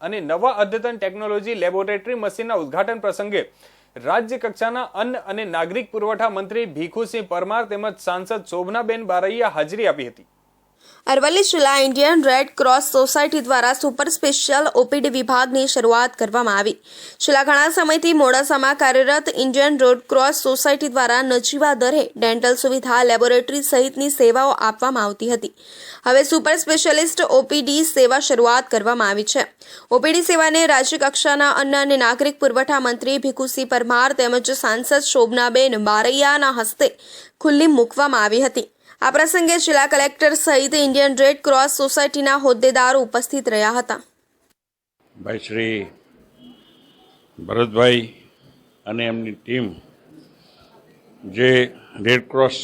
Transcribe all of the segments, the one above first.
અને નવા અદ્યતન ટેકનોલોજી લેબોરેટરી મશીનના ઉદ્ઘાટન પ્રસંગે રાજ્ય કક્ષાના અન્ન અને નાગરિક પુરવઠા મંત્રી ભીખુસિંહ પરમાર તેમજ સાંસદ શોભનાબેન બારૈયા હાજરી આપી હતી. અરવલ્લી જિલ્લા ઇન્ડિયન રેડ ક્રોસ સોસાયટી દ્વારા સુપર સ્પેશિયલ ઓપીડી વિભાગની શરૂઆત કરવામાં આવી. છેલ્લા ઘણા સમયથી મોડાસામાં કાર્યરત ઇન્ડિયન રોડ ક્રોસ સોસાયટી દ્વારા નજીવા દરે ડેન્ટલ સુવિધા, લેબોરેટરી સહિતની સેવાઓ આપવામાં આવતી હતી. હવે સુપર સ્પેશિયાલિસ્ટ ઓપીડી સેવા શરૂઆત કરવામાં આવી છે. ઓપીડી સેવાને રાજ્ય કક્ષાના અન્ન અને નાગરિક પુરવઠા મંત્રી ભીખુસિંહ પરમાર તેમજ સાંસદ શોભનાબેન બારૈયાના હસ્તે ખુલ્લી મૂકવામાં આવી હતી. આ પ્રસંગે જિલ્લા કલેક્ટર સહિત ઇન્ડિયન રેડ ક્રોસ સોસાયટીના હોદ્દેદારો ઉપસ્થિત રહ્યા હતા. ભાઈ શ્રી ભરતભાઈ અને એમની ટીમ જે રેડ ક્રોસ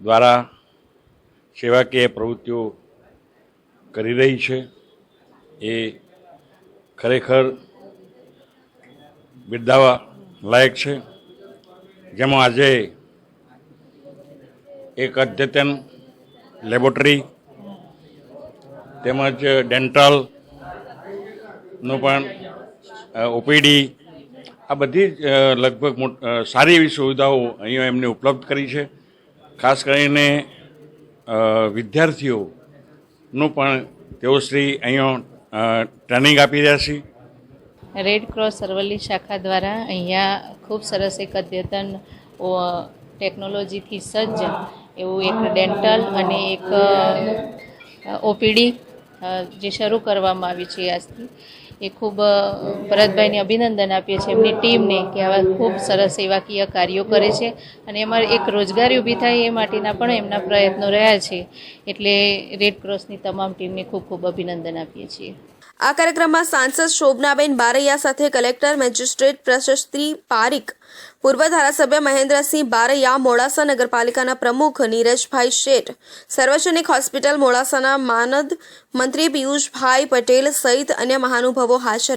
દ્વારા સેવાકીય પ્રવૃત્તિઓ કરી રહી છે, એ ખરેખર બિરદાવા લાયક છે. જેમાં આજે એક અદ્યતન લેબોરેટરી તેમજ ડેન્ટલનું પણ ઓપીડી આ બધી જ લગભગ સારી એવી સુવિધાઓ અહીંયા એમને ઉપલબ્ધ કરી છે. ખાસ કરીને વિદ્યાર્થીઓનું પણ તેઓ શ્રી અહીંયા ટ્રેનિંગ આપી રહ્યા છે. રેડ ક્રોસ અરવલ્લી શાખા દ્વારા અહીંયા ખૂબ સરસ એક અદ્યતન ટેકનોલોજીથી સજ્જ એવું એક ડેન્ટલ અને એક ઓપીડી જે શરૂ કરવામાં આવી છે આજથી. એ ખૂબ ભરતભાઈને અભિનંદન આપીએ છીએ એમની ટીમને કે આવા ખૂબ સરસ સેવાકીય કાર્યો કરે છે અને એમાં એક રોજગારી ઊભી થાય એ માટેના પણ એમના પ્રયત્નો રહ્યા છે. એટલે રેડ ક્રોસની તમામ ટીમને ખૂબ ખૂબ અભિનંદન આપીએ છીએ. આ કાર્યક્રમમાં સાંસદ શોભનાબેન બારૈયા સાથે કલેક્ટર મેજિસ્ટ્રેટ પ્રશસ્ત્રી પારીક પૂર્વ ધારાસભ્ય મહેન્દ્રસિંહ બારૈયા, મોડાસા નગરપાલિકાના પ્રમુખ નીરજભાઈ શેઠ, સાર્વજનિક હોસ્પિટલ મોડાસાના માનદ મંત્રી પિયુષભાઈ પટેલ સહિત અન્ય મહાનુભાવો હાજર